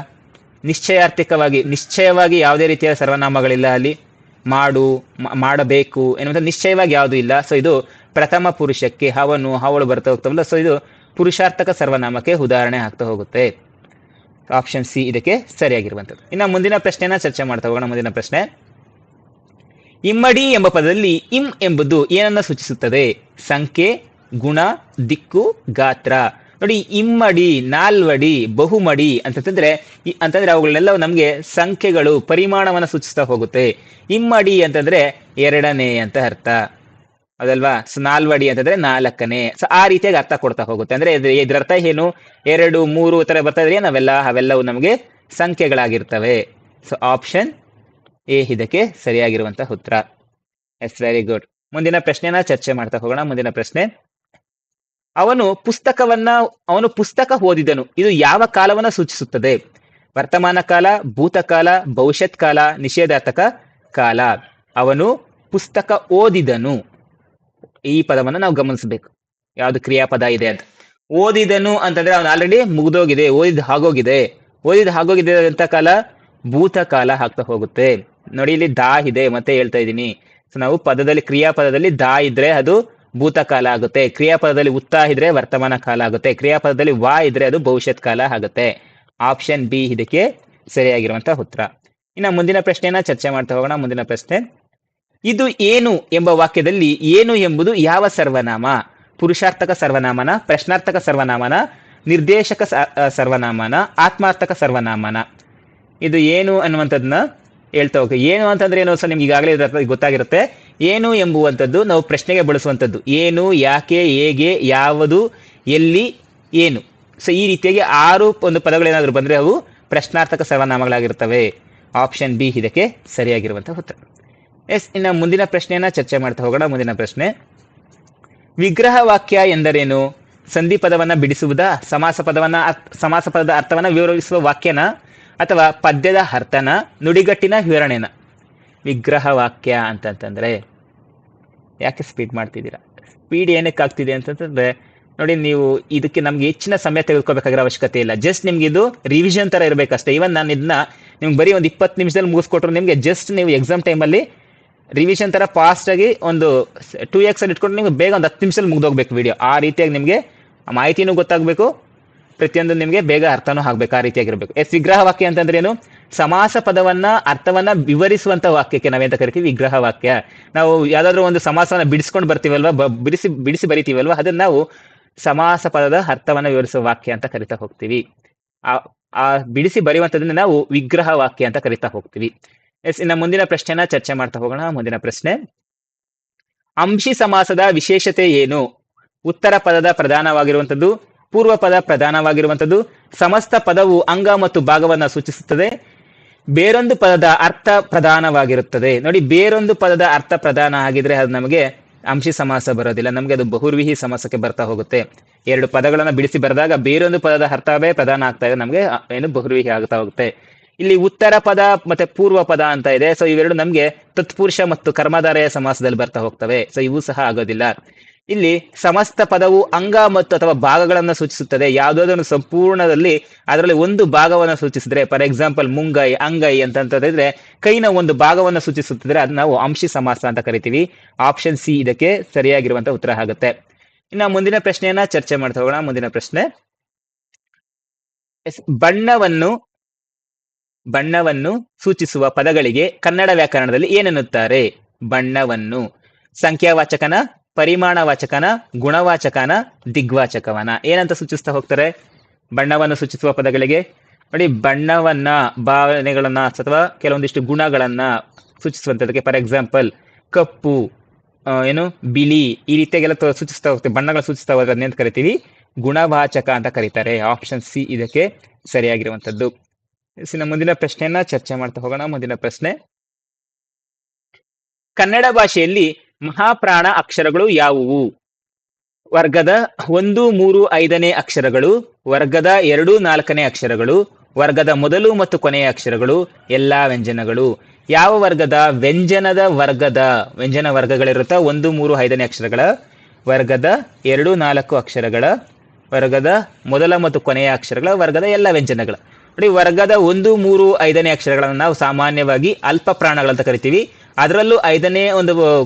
ನಿಶ್ಚಯಾರ್ಥಕವಾಗಿ, ನಿಶ್ಚಯವಾಗಿ ಯಾವುದೇ ರೀತಿಯ ಸರ್ವನಾಮಗಳಿಲ್ಲ ಅಲ್ಲಿ. ಮಾಡು ಮಾಡಬೇಕು ಎನ್ನುವಂಥ ನಿಶ್ಚಯವಾಗಿ ಯಾವುದು ಇಲ್ಲ. ಸೊ ಇದು ಪ್ರಥಮ ಪುರುಷಕ್ಕೆ ಅವನು ಅವಳು ಬರ್ತಾ ಹೋಗ್ತಾವಲ್ಲ ಸೊ ಇದು ಪುರುಷಾರ್ಥಕ ಸರ್ವನಾಮಕ್ಕೆ ಉದಾಹರಣೆ ಆಗ್ತಾ ಹೋಗುತ್ತೆ. ಆಪ್ಷನ್ ಸಿ ಇದಕ್ಕೆ ಸರಿಯಾಗಿರುವಂಥದ್ದು. ಇನ್ನು ಮುಂದಿನ ಪ್ರಶ್ನೆನ ಚರ್ಚೆ ಮಾಡ್ತಾ ಹೋಗೋಣ. ಮುಂದಿನ ಪ್ರಶ್ನೆ. ಇಮ್ಮಡಿ ಎಂಬ ಪದದಲ್ಲಿ ಇಂ ಎಂಬುದು ಏನನ್ನ ಸೂಚಿಸುತ್ತದೆ? ಸಂಖ್ಯೆ, ಗುಣ, ದಿಕ್ಕು, ಗಾತ್ರ. ನೋಡಿ, ಇಮ್ಮಡಿ, ನಾಲ್ವಡಿ, ಬಹುಮಡಿ ಅಂತಂದ್ರೆ ಅಂತಂದ್ರೆ ಅವುಗಳನ್ನೆಲ್ಲ ನಮಗೆ ಸಂಖ್ಯೆಗಳು, ಪರಿಮಾಣವನ್ನು ಸೂಚಿಸ್ತಾ ಹೋಗುತ್ತೆ. ಇಮ್ಮಡಿ ಅಂತಂದ್ರೆ ಎರಡನೇ ಅಂತ ಅರ್ಥ. ಅದಲ್ವಾ? ಸೊ ನಾಲ್ವಡಿ ಅಂತಂದ್ರೆ ನಾಲ್ಕನೇ. ಸೊ ಆ ರೀತಿಯಾಗಿ ಅರ್ಥ ಕೊಡ್ತಾ ಹೋಗುತ್ತೆ. ಅಂದ್ರೆ ಇದ್ರ ಅರ್ಥ ಏನು? ಎರಡು, ಮೂರು ತರ ಬರ್ತಾ ಇದ್ರೆ ನಾವೆಲ್ಲ ಅವೆಲ್ಲವೂ ನಮಗೆ ಸಂಖ್ಯೆಗಳಾಗಿರ್ತವೆ. ಸೊ ಆಪ್ಷನ್ ಎ ಇದಕ್ಕೆ ಸರಿಯಾಗಿರುವಂತಹ ಉತ್ತರ. ಎಸ್ ವೆರಿ ಗುಡ್ ಮುಂದಿನ ಪ್ರಶ್ನೆನ ಚರ್ಚೆ ಮಾಡ್ತಾ ಹೋಗೋಣ. ಮುಂದಿನ ಪ್ರಶ್ನೆ ಅವನು ಪುಸ್ತಕವನ್ನ, ಅವನು ಪುಸ್ತಕ ಓದಿದನು. ಇದು ಯಾವ ಕಾಲವನ್ನ ಸೂಚಿಸುತ್ತದೆ? ವರ್ತಮಾನ ಕಾಲ ಭೂತಕಾಲ ಭವಿಷ್ಯತ್ ಕಾಲ ನಿಷೇಧಾರ್ಥಕ ಕಾಲ. ಅವನು ಪುಸ್ತಕ ಓದಿದನು. ಈ ಪದವನ್ನು ನಾವು ಗಮನಿಸಬೇಕು. ಯಾವುದು ಕ್ರಿಯಾಪದ ಇದೆ ಅಂತ. ಓದಿದನು ಅಂತಂದ್ರೆ ಅವನು ಆಲ್ರೆಡಿ ಮುಗಿದೋಗಿದೆ, ಓದಿದ ಹಾಗೋಗಿದೆ. ಓದಿದ ಹಾಗೋಗಿದೆ ಅಂತ ಕಾಲ ಭೂತಕಾಲ ಹಾಕ್ತಾ ಹೋಗುತ್ತೆ. ನೋಡಿ, ಇಲ್ಲಿ ದಾ ಇದೆ ಮತ್ತೆ ಹೇಳ್ತಾ ಇದ್ದೀನಿ. ನಾವು ಪದದಲ್ಲಿ, ಕ್ರಿಯಾಪದದಲ್ಲಿ ದಾ ಇದ್ರೆ ಅದು ಭೂತಕಾಲ ಆಗುತ್ತೆ. ಕ್ರಿಯಾಪದದಲ್ಲಿ ಉತ್ತ ಇದ್ರೆ ವರ್ತಮಾನ ಕಾಲ ಆಗುತ್ತೆ. ಕ್ರಿಯಾಪದದಲ್ಲಿ ವಾ ಇದ್ರೆ ಅದು ಭವಿಷ್ಯತ್ ಕಾಲ ಆಗುತ್ತೆ. ಆಪ್ಷನ್ ಬಿ ಇದಕ್ಕೆ ಸರಿಯಾಗಿರುವಂತಹ ಉತ್ತರ. ಇನ್ನು ಮುಂದಿನ ಪ್ರಶ್ನೆಯನ್ನ ಚರ್ಚೆ ಮಾಡ್ತಾ ಹೋಗೋಣ. ಮುಂದಿನ ಪ್ರಶ್ನೆ, ಇದು ಏನು ಎಂಬ ವಾಕ್ಯದಲ್ಲಿ ಏನು ಎಂಬುದು ಯಾವ ಸರ್ವನಾಮ? ಪುರುಷಾರ್ಥಕ ಸರ್ವನಾಮನ, ಪ್ರಶ್ನಾರ್ಥಕ ಸರ್ವನಾಮನ, ನಿರ್ದೇಶಕ ಸರ್ವನಾಮನ, ಆತ್ಮಾರ್ಥಕ ಸರ್ವನಾಮನ? ಇದು ಏನು ಅನ್ನುವಂಥದ್ದನ್ನ ಹೇಳ್ತಾ ಹೋಗಿ. ಏನು ಅಂತಂದ್ರೆ ಏನು ಸರ್, ನಿಮ್ಗೆ ಈಗಾಗಲೇ ಗೊತ್ತಾಗಿರುತ್ತೆ. ಏನು ಎಂಬುವಂಥದ್ದು ನಾವು ಪ್ರಶ್ನೆಗೆ ಬಳಸುವಂಥದ್ದು. ಏನು, ಯಾಕೆ, ಹೇಗೆ, ಯಾವುದು, ಎಲ್ಲಿ, ಏನು. ಸೊ ಈ ರೀತಿಯಾಗಿ ಆರು ಒಂದು ಪದಗಳೇನಾದರೂ ಬಂದರೆ ಅವು ಪ್ರಶ್ನಾರ್ಥಕ ಸರ್ವನಾಮಗಳಾಗಿರ್ತವೆ ಆಪ್ಷನ್ ಬಿ ಇದಕ್ಕೆ ಸರಿಯಾಗಿರುವಂಥ ಉತ್ತರ. ಎಸ್ ಇನ್ನು ಮುಂದಿನ ಪ್ರಶ್ನೆಯನ್ನ ಚರ್ಚೆ ಮಾಡ್ತಾ ಹೋಗೋಣ. ಮುಂದಿನ ಪ್ರಶ್ನೆ. ವಿಗ್ರಹ ವಾಕ್ಯ ಎಂದರೇನು? ಸಂಧಿ ಪದವನ್ನ ಬಿಡಿಸುವುದಾ? ಸಮಾಸ ಪದವನ್ನ ಸಮಾಸ ಪದದ ಅರ್ಥವನ್ನ ವಿವರಿಸುವ ವಾಕ್ಯನ? ಅಥವಾ ಪದ್ಯದ ಅರ್ಥನ? ನುಡಿಗಟ್ಟಿನ ವಿವರಣೆನ? ವಿಗ್ರಹ ವಾಕ್ಯ ಅಂತಂತಂದ್ರೆ ಯಾಕೆ ಸ್ಪೀಡ್ ಮಾಡ್ತಿದ್ದೀರಾ? ಸ್ಪೀಡ್ ಏನಕ್ಕೆ ಆಗ್ತಿದೆ ಅಂತಂತಂದರೆ, ನೋಡಿ ನೀವು ಇದಕ್ಕೆ ನಮ್ಗೆ ಹೆಚ್ಚಿನ ಸಮಯ ತೆಗೆದುಕೋಬೇಕಾಗಿರೋ ಅವಶ್ಯಕತೆ ಇಲ್ಲ. ಜಸ್ಟ್ ನಿಮ್ಗೆ ಇದು ರಿವಿಷನ್ ತರ ಇರಬೇಕಷ್ಟೇ. ಇವನ್ ನಾನು ಇದನ್ನ ನಿಮ್ಗೆ ಬರೀ ಒಂದು ಇಪ್ಪತ್ತು ನಿಮಿಷದಲ್ಲಿ ಮುಗಿಸ್ಕೊಟ್ರು ನಿಮಗೆ ಜಸ್ಟ್ ನೀವು ಎಕ್ಸಾಮ್ ಟೈಮಲ್ಲಿ ರಿವಿಷನ್ ತರ ಫಾಸ್ಟ್ ಆಗಿ ಒಂದು ಟೂ ಎಕ್ಸ್ ಅಲ್ಲಿ ಇಟ್ಕೊಂಡು ನಿಮ್ಗೆ ಬೇಗ ಒಂದು ಹತ್ತು ನಿಮಿಷದಲ್ಲಿ ಮುಗ್ದೋಗ್ಬೇಕು ವಿಡಿಯೋ ಆ ರೀತಿಯಾಗಿ ನಿಮಗೆ ಮಾಹಿತಿನೂ ಗೊತ್ತಾಗಬೇಕು. ಪ್ರತಿಯೊಂದು ನಿಮಗೆ ಬೇಗ ಅರ್ಥನೂ ಆಗ್ಬೇಕು. ಆ ರೀತಿಯಾಗಿರಬೇಕು. ಎಸ್ ವಿಗ್ರಹ ವಾಕ್ಯ ಅಂತಂದ್ರೆ ಏನು? ಸಮಾಸ ಪದವನ್ನ ಅರ್ಥವನ್ನ ವಿವರಿಸುವಂತ ವಾಕ್ಯಕ್ಕೆ ನಾವೇಂತ ಕರಿತೀವಿ? ವಿಗ್ರಹ ವಾಕ್ಯ. ನಾವು ಯಾವ್ದಾದ್ರು ಒಂದು ಸಮಾಸವನ್ನ ಬಿಡಿಸ್ಕೊಂಡು ಬರ್ತೀವಲ್ವಾ? ಬಿಡಿಸಿ ಬಿಡಿಸಿ ಬರಿತೀವಲ್ವಾ? ಅದನ್ನ ನಾವು ಸಮಾಸ ಪದದ ಅರ್ಥವನ್ನ ವಿವರಿಸುವ ವಾಕ್ಯ ಅಂತ ಕರಿತಾ ಹೋಗ್ತೀವಿ. ಆ ಆ ಬಿಡಿಸಿ ಬರೆಯುವಂಥದ್ದನ್ನ ನಾವು ವಿಗ್ರಹ ವಾಕ್ಯ ಅಂತ ಕರಿತಾ ಹೋಗ್ತೀವಿ. ಎಸ್, ಇನ್ನು ಮುಂದಿನ ಪ್ರಶ್ನೆನ ಚರ್ಚೆ ಮಾಡ್ತಾ ಹೋಗೋಣ. ಮುಂದಿನ ಪ್ರಶ್ನೆ. ಅಂಶಿ ಸಮಾಸದ ವಿಶೇಷತೆ ಏನು? ಉತ್ತರ ಪದದ ಪ್ರಧಾನವಾಗಿರುವಂಥದ್ದು, ಪೂರ್ವ ಪದ ಪ್ರಧಾನವಾಗಿರುವಂಥದ್ದು, ಸಮಸ್ತ ಪದವು ಅಂಗ ಮತ್ತು ಭಾಗವನ್ನ ಸೂಚಿಸುತ್ತದೆ. ಬೇರೊಂದು ಪದದ ಅರ್ಥ ಪ್ರಧಾನವಾಗಿರುತ್ತದೆ. ನೋಡಿ, ಬೇರೊಂದು ಪದದ ಅರ್ಥ ಪ್ರಧಾನ ಆಗಿದ್ರೆ ಅದು ನಮಗೆ ಅಂಶಿ ಸಮಾಸ ಬರೋದಿಲ್ಲ. ನಮಗೆ ಅದು ಬಹುರ್ವಿಹಿ ಸಮಾಸಕ್ಕೆ ಬರ್ತಾ ಹೋಗುತ್ತೆ. ಎರಡು ಪದಗಳನ್ನು ಬಿಡಿಸಿ ಬರೆದಾಗ ಬೇರೊಂದು ಪದದ ಅರ್ಥವೇ ಪ್ರಧಾನ ಆಗ್ತಾ ಇದೆ. ನಮಗೆ ಏನು ಬಹುರ್ವಿಹಿ ಆಗ್ತಾ ಹೋಗುತ್ತೆ. ಇಲ್ಲಿ ಉತ್ತರ ಪದ ಮತ್ತೆ ಪೂರ್ವ ಪದ ಅಂತ ಇದೆ. ಸೊ ಇವೆರಡು ನಮಗೆ ತತ್ಪುರುಷ ಮತ್ತು ಕರ್ಮಧಾರೆಯ ಸಮಾಸದಲ್ಲಿ ಬರ್ತಾ ಹೋಗ್ತವೆ. ಸೊ ಇವು ಸಹ ಆಗೋದಿಲ್ಲ. ಇಲ್ಲಿ ಸಮಸ್ತ ಪದವು ಅಂಗ ಮತ್ತು ಅಥವಾ ಭಾಗಗಳನ್ನು ಸೂಚಿಸುತ್ತದೆ. ಯಾವುದಾದ್ರೂ ಸಂಪೂರ್ಣದಲ್ಲಿ ಅದರಲ್ಲಿ ಒಂದು ಭಾಗವನ್ನು ಸೂಚಿಸಿದ್ರೆ ಫಾರ್ ಎಕ್ಸಾಂಪಲ್ ಮುಂಗೈ, ಅಂಗೈ ಅಂತ ಹೇಳಿದ್ರೆ ಕೈನ ಒಂದು ಭಾಗವನ್ನು ಸೂಚಿಸುತ್ತಿದ್ರೆ ಅದು ನಾವು ಅಂಶಿ ಸಮಾಸ ಅಂತ ಕರಿತೀವಿ. ಆಪ್ಷನ್ ಸಿ ಇದಕ್ಕೆ ಸರಿಯಾಗಿರುವಂತ ಉತ್ತರ ಆಗುತ್ತೆ. ಇನ್ನು ಮುಂದಿನ ಪ್ರಶ್ನೆಯನ್ನ ಚರ್ಚೆ ಮಾಡ್ತಾ ಹೋಗೋಣ. ಮುಂದಿನ ಪ್ರಶ್ನೆ. ಬಣ್ಣವನ್ನು ಬಣ್ಣವನ್ನು ಸೂಚಿಸುವ ಪದಗಳಿಗೆ ಕನ್ನಡ ವ್ಯಾಕರಣದಲ್ಲಿ ಏನೆನ್ನುತ್ತಾರೆ? ಬಣ್ಣವನ್ನು. ಸಂಖ್ಯಾವಾಚಕನ ಪರಿಮಾಣವಾಚಕನ, ಗುಣವಾಚಕನ, ದಿಗ್ವಾಚಕವನ. ಏನಂತ ಸೂಚಿಸ್ತಾ ಹೋಗ್ತಾರೆ? ಬಣ್ಣವನ್ನು ಸೂಚಿಸುವ ಪದಗಳಿಗೆ. ನೋಡಿ, ಬಣ್ಣವನ್ನ, ಭಾವನೆಗಳನ್ನ ಅಥವಾ ಕೆಲವೊಂದಿಷ್ಟು ಗುಣಗಳನ್ನ ಸೂಚಿಸುವಂತದಕ್ಕೆ ಫಾರ್ ಎಕ್ಸಾಂಪಲ್ ಕಪ್ಪು ಏನು, ಬಿಳಿ, ಈ ರೀತಿಯಾಗೆಲ್ಲ ಸೂಚಿಸ್ತಾ ಹೋಗ್ತೇವೆ. ಬಣ್ಣಗಳು ಸೂಚಿಸ್ತಾ ಹೋದ್ರೆ ಅಂತ ಕರಿತೀವಿ? ಗುಣವಾಚಕ ಅಂತ ಕರೀತಾರೆ. ಆಪ್ಷನ್ ಸಿ ಇದಕ್ಕೆ ಸರಿಯಾಗಿರುವಂತದ್ದು ಮುಂದಿನ ಪ್ರಶ್ನೆಯನ್ನ ಚರ್ಚೆ ಮಾಡ್ತಾ ಹೋಗೋಣ. ಮುಂದಿನ ಪ್ರಶ್ನೆ. ಕನ್ನಡ ಭಾಷೆಯಲ್ಲಿ ಮಹಾಪ್ರಾಣ ಅಕ್ಷರಗಳು ಯಾವುವು? ವರ್ಗದ ಒಂದು, ಮೂರು, ಐದನೇ ಅಕ್ಷರಗಳು, ವರ್ಗದ ಎರಡು, ನಾಲ್ಕನೇ ಅಕ್ಷರಗಳು, ವರ್ಗದ ಮೊದಲು ಮತ್ತು ಕೊನೆಯ ಅಕ್ಷರಗಳು, ಎಲ್ಲಾ ವ್ಯಂಜನಗಳು. ಯಾವ ವರ್ಗದ? ವ್ಯಂಜನದ ವರ್ಗದ. ವ್ಯಂಜನ ವರ್ಗಗಳಿರುತ್ತಾ ಒಂದು, ಮೂರು, ಐದನೇ ಅಕ್ಷರಗಳ, ವರ್ಗದ ಎರಡು, ನಾಲ್ಕು ಅಕ್ಷರಗಳ, ವರ್ಗದ ಮೊದಲ ಮತ್ತು ಕೊನೆಯ ಅಕ್ಷರಗಳ, ವರ್ಗದ ಎಲ್ಲ ವ್ಯಂಜನಗಳ. ನೋಡಿ, ವರ್ಗದ ಒಂದು, ಮೂರು, ಐದನೇ ಅಕ್ಷರಗಳನ್ನು ನಾವು ಸಾಮಾನ್ಯವಾಗಿ ಅಲ್ಪ ಪ್ರಾಣಗಳಂತ ಕರಿತೀವಿ. ಅದರಲ್ಲೂ ಐದನೇ ಒಂದು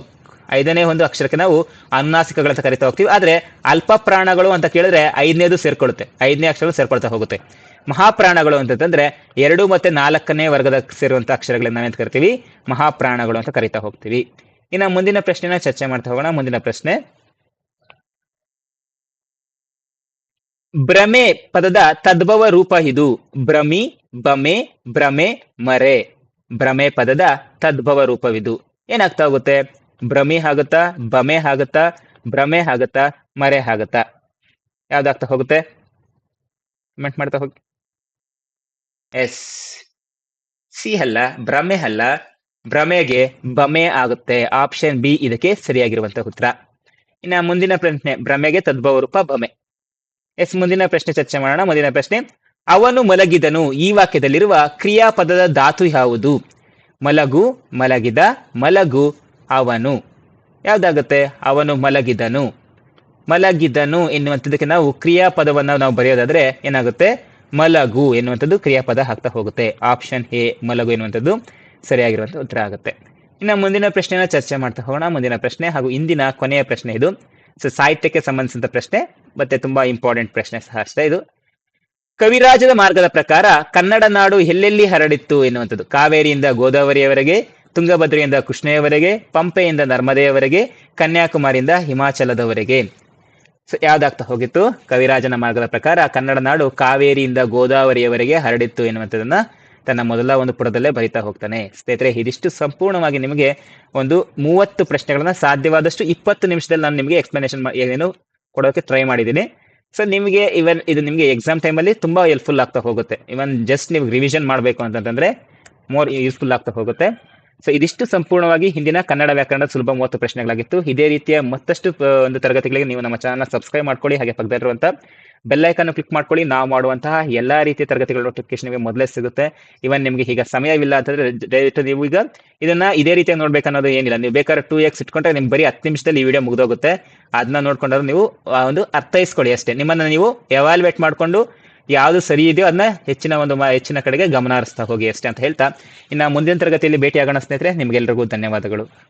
ಐದನೇ ಒಂದು ಅಕ್ಷರಕ್ಕೆ ನಾವು ಅನುನಾಸಿಕಗಳಂತ ಕರಿತಾ ಹೋಗ್ತೀವಿ. ಆದ್ರೆ ಅಲ್ಪ ಪ್ರಾಣಗಳು ಅಂತ ಕೇಳಿದ್ರೆ ಐದನೇದು ಸೇರ್ಕೊಳ್ಳುತ್ತೆ. ಐದನೇ ಅಕ್ಷರ ಸೇರ್ಕೊಳ್ತಾ ಹೋಗುತ್ತೆ. ಮಹಾಪ್ರಾಣಗಳು ಅಂತಂದ್ರೆ ಎರಡು ಮತ್ತೆ ನಾಲ್ಕನೇ ವರ್ಗದ ಸೇರುವಂತ ಅಕ್ಷರಗಳನ್ನ ನಾವೇಂತ ಕರಿತೀವಿ? ಮಹಾಪ್ರಾಣಗಳು ಅಂತ ಕರಿತಾ ಹೋಗ್ತೀವಿ. ಇನ್ನು ಮುಂದಿನ ಪ್ರಶ್ನೆನ ಚರ್ಚೆ ಮಾಡ್ತಾ ಹೋಗೋಣ. ಮುಂದಿನ ಪ್ರಶ್ನೆ. ಭ್ರಮೆ ಪದದ ತದ್ಭವ ರೂಪ ಇದು. ಭ್ರಮಿ ಬಮೆ ಭ್ರಮೆ, ಮರೆ. ಭ್ರಮೆ ಪದದ ತದ್ಭವ ರೂಪವಿದು. ಏನಾಗ್ತಾ ಹೋಗುತ್ತೆ? ಭ್ರಮಿ ಆಗುತ್ತಾ ಭಮೆ ಆಗುತ್ತಾ, ಭ್ರಮೆ ಆಗುತ್ತಾ, ಮರೆ ಆಗುತ್ತ. ಯಾವ್ದಾಗ್ತಾ ಹೋಗುತ್ತೆ? ಕಮೆಂಟ್ ಮಾಡ್ತಾ ಹೋಗಿ. ಎಸ್ ಸಿ ಅಲ್ಲ, ಭ್ರಮೆ ಅಲ್ಲ, ಭ್ರಮೆಗೆ ಭಮೆ ಆಗುತ್ತೆ. ಆಪ್ಷನ್ ಬಿ ಇದಕ್ಕೆ ಸರಿಯಾಗಿರುವಂತ ಉತ್ತರ. ಇನ್ನ ಮುಂದಿನ ಪ್ರಶ್ನೆ, ಭ್ರಮೆಗೆ ತದ್ಭವ ರೂಪ ಬಮೆ ಎಸ್, ಮುಂದಿನ ಪ್ರಶ್ನೆ ಚರ್ಚೆ ಮಾಡೋಣ. ಮುಂದಿನ ಪ್ರಶ್ನೆ, ಅವನು ಮಲಗಿದನು. ಈ ವಾಕ್ಯದಲ್ಲಿರುವ ಕ್ರಿಯಾಪದದ ಧಾತು ಯಾವುದು? ಮಲಗು, ಮಲಗಿದ, ಮಲಗು ಅವನು. ಯಾವುದಾಗುತ್ತೆ? ಅವನು ಮಲಗಿದನು. ಮಲಗಿದನು ಎನ್ನುವಂಥದ್ದಕ್ಕೆ ನಾವು ಕ್ರಿಯಾಪದವನ್ನು ನಾವು ಬರೆಯೋದಾದ್ರೆ ಏನಾಗುತ್ತೆ? ಮಲಗು ಎನ್ನುವಂಥದ್ದು ಕ್ರಿಯಾಪದ ಹಾಕ್ತಾ ಹೋಗುತ್ತೆ. ಆಪ್ಷನ್ ಎ, ಮಲಗು ಎನ್ನುವಂಥದ್ದು ಸರಿಯಾಗಿರುವಂಥ ಉತ್ತರ ಆಗುತ್ತೆ. ಇನ್ನು ಮುಂದಿನ ಪ್ರಶ್ನೆನ ಚರ್ಚೆ ಮಾಡ್ತಾ ಹೋಗೋಣ. ಮುಂದಿನ ಪ್ರಶ್ನೆ ಹಾಗೂ ಇಂದಿನ ಕೊನೆಯ ಪ್ರಶ್ನೆ ಇದು. ಸೊ ಸಾಹಿತ್ಯಕ್ಕೆ ಸಂಬಂಧಿಸಿದ ಪ್ರಶ್ನೆ, ಮತ್ತೆ ತುಂಬಾ ಇಂಪಾರ್ಟೆಂಟ್ ಪ್ರಶ್ನೆ ಸಹ ಅಷ್ಟೇ ಇದು. ಕವಿರಾಜದ ಮಾರ್ಗದ ಪ್ರಕಾರ ಕನ್ನಡ ನಾಡು ಎಲ್ಲೆಲ್ಲಿ ಹರಡಿತ್ತು ಎನ್ನುವಂಥದ್ದು. ಕಾವೇರಿಯಿಂದ ಗೋದಾವರಿಯವರೆಗೆ ತುಂಗಭದ್ರೆಯಿಂದ ಕೃಷ್ಣೆಯವರೆಗೆ ಪಂಪೆಯಿಂದ ನರ್ಮದೆಯವರೆಗೆ, ಕನ್ಯಾಕುಮಾರಿಯಿಂದ ಹಿಮಾಚಲದವರೆಗೆ. ಸೊ ಯಾವ್ದಾಗ್ತಾ ಹೋಗಿತ್ತು? ಕವಿರಾಜನ ಮಾರ್ಗದ ಪ್ರಕಾರ ಕನ್ನಡ ನಾಡು ಕಾವೇರಿಯಿಂದ ಗೋದಾವರಿಯವರೆಗೆ ಹರಡಿತ್ತು ಎನ್ನುವಂಥದ್ದನ್ನ ತನ್ನ ಮೊದಲ ಒಂದು ಪುಟದಲ್ಲೇ ಬರಿತಾ ಹೋಗ್ತಾನೆ. ಸ್ನೇಹಿತರೆ, ಇದಿಷ್ಟು ಸಂಪೂರ್ಣವಾಗಿ ನಿಮಗೆ ಒಂದು ಮೂವತ್ತು ಪ್ರಶ್ನೆಗಳನ್ನ ಸಾಧ್ಯವಾದಷ್ಟು ಇಪ್ಪತ್ತು ನಿಮಿಷದಲ್ಲಿ ನಾನು ನಿಮಗೆ ಎಕ್ಸ್ಪ್ಲನೇಷನ್ ಏನೇನು ಕೊಡೋಕೆ ಟ್ರೈ ಮಾಡಿದ್ದೀನಿ. ಸೊ ನಿಮಗೆ ಇವನ್ ಇದು ನಿಮಗೆ ಎಕ್ಸಾಮ್ ಟೈಮಲ್ಲಿ ತುಂಬಾ ಹೆಲ್ಪ್ಫುಲ್ ಆಗ್ತಾ ಹೋಗುತ್ತೆ. ಇವನ್ ಜಸ್ಟ್ ನೀವು ರಿವಿಷನ್ ಮಾಡಬೇಕು ಅಂತಂತಂದ್ರೆ ಮೋರ್ ಯೂಸ್ಫುಲ್ ಆಗ್ತಾ ಹೋಗುತ್ತೆ. ಸೊ ಇದಿಷ್ಟು ಸಂಪೂರ್ಣವಾಗಿ ಹಿಂದಿನ ಕನ್ನಡ ವ್ಯಾಕರಣದ ಸುಲಭ ಮೂವತ್ತು ಪ್ರಶ್ನೆಗಳಾಗಿತ್ತು. ಇದೇ ರೀತಿಯ ಮತ್ತಷ್ಟು ಒಂದು ತರಗತಿಗಳಿಗೆ ನೀವು ನಮ್ಮ ಚಾನಲ್ ಸಬ್ಸ್ಕ್ರೈಬ್ ಮಾಡ್ಕೊಳ್ಳಿ, ಹಾಗೆ ಪಕ್ಕದಲ್ಲಿರುವಂಥ ಬೆಲ್ಲೈಕನ್ನು ಕ್ಲಿಕ್ ಮಾಡ್ಕೊಳ್ಳಿ. ನಾವು ಮಾಡುವಂತಹ ಎಲ್ಲಾ ರೀತಿಯ ತರಗತಿಗಳ ನೋಟಿಫಿಕೇಶನ್ ನಿಮಗೆ ಮೊದಲೇ ಸಿಗುತ್ತೆ. ಇವನ್ ನಿಮಗೆ ಈಗ ಸಮಯವಿಲ್ಲ ಅಂತಂದ್ರೆ ದಯವಿಟ್ಟು ನೀವು ಈಗ ಇದನ್ನ ಇದೇ ರೀತಿಯಾಗಿ ನೋಡ್ಬೇಕನ್ನೋದು ಏನಿಲ್ಲ. ನೀವು ಬೇಕಾದ್ರೆ ಟೂ ಎಕ್ಸ್ ಇಟ್ಕೊಂಡ್ರೆ ನಿಮ್ಗೆ ಬರೀ ಹತ್ತು ನಿಮಿಷದಲ್ಲಿ ಈ ವಿಡಿಯೋ ಮುಗಿದೋಗುತ್ತೆ. ಅದನ್ನ ನೋಡ್ಕೊಂಡ್ರೆ ನೀವು ಒಂದು ಅರ್ಥೈಸ್ಕೊಳ್ಳಿ ಅಷ್ಟೇ. ನಿಮ್ಮನ್ನ ನೀವು ಎವಾಲ್ವೇಟ್ ಮಾಡ್ಕೊಂಡು ಯಾವುದು ಸರಿ ಇದೆಯೋ ಅದನ್ನ ಹೆಚ್ಚಿನ ಒಂದು ಹೆಚ್ಚಿನ ಕಡೆಗೆ ಗಮನ ಹರಿಸ್ತಾ ಹೋಗಿ ಅಷ್ಟೇ ಅಂತ ಹೇಳ್ತಾ. ಇನ್ನು ಮುಂದಿನ ತರಗತಿಯಲ್ಲಿ ಭೇಟಿಯಾಗೋಣ ಸ್ನೇಹಿತರೆ ನಿಮಗೆಲ್ಲರಿಗೂ ಧನ್ಯವಾದಗಳು.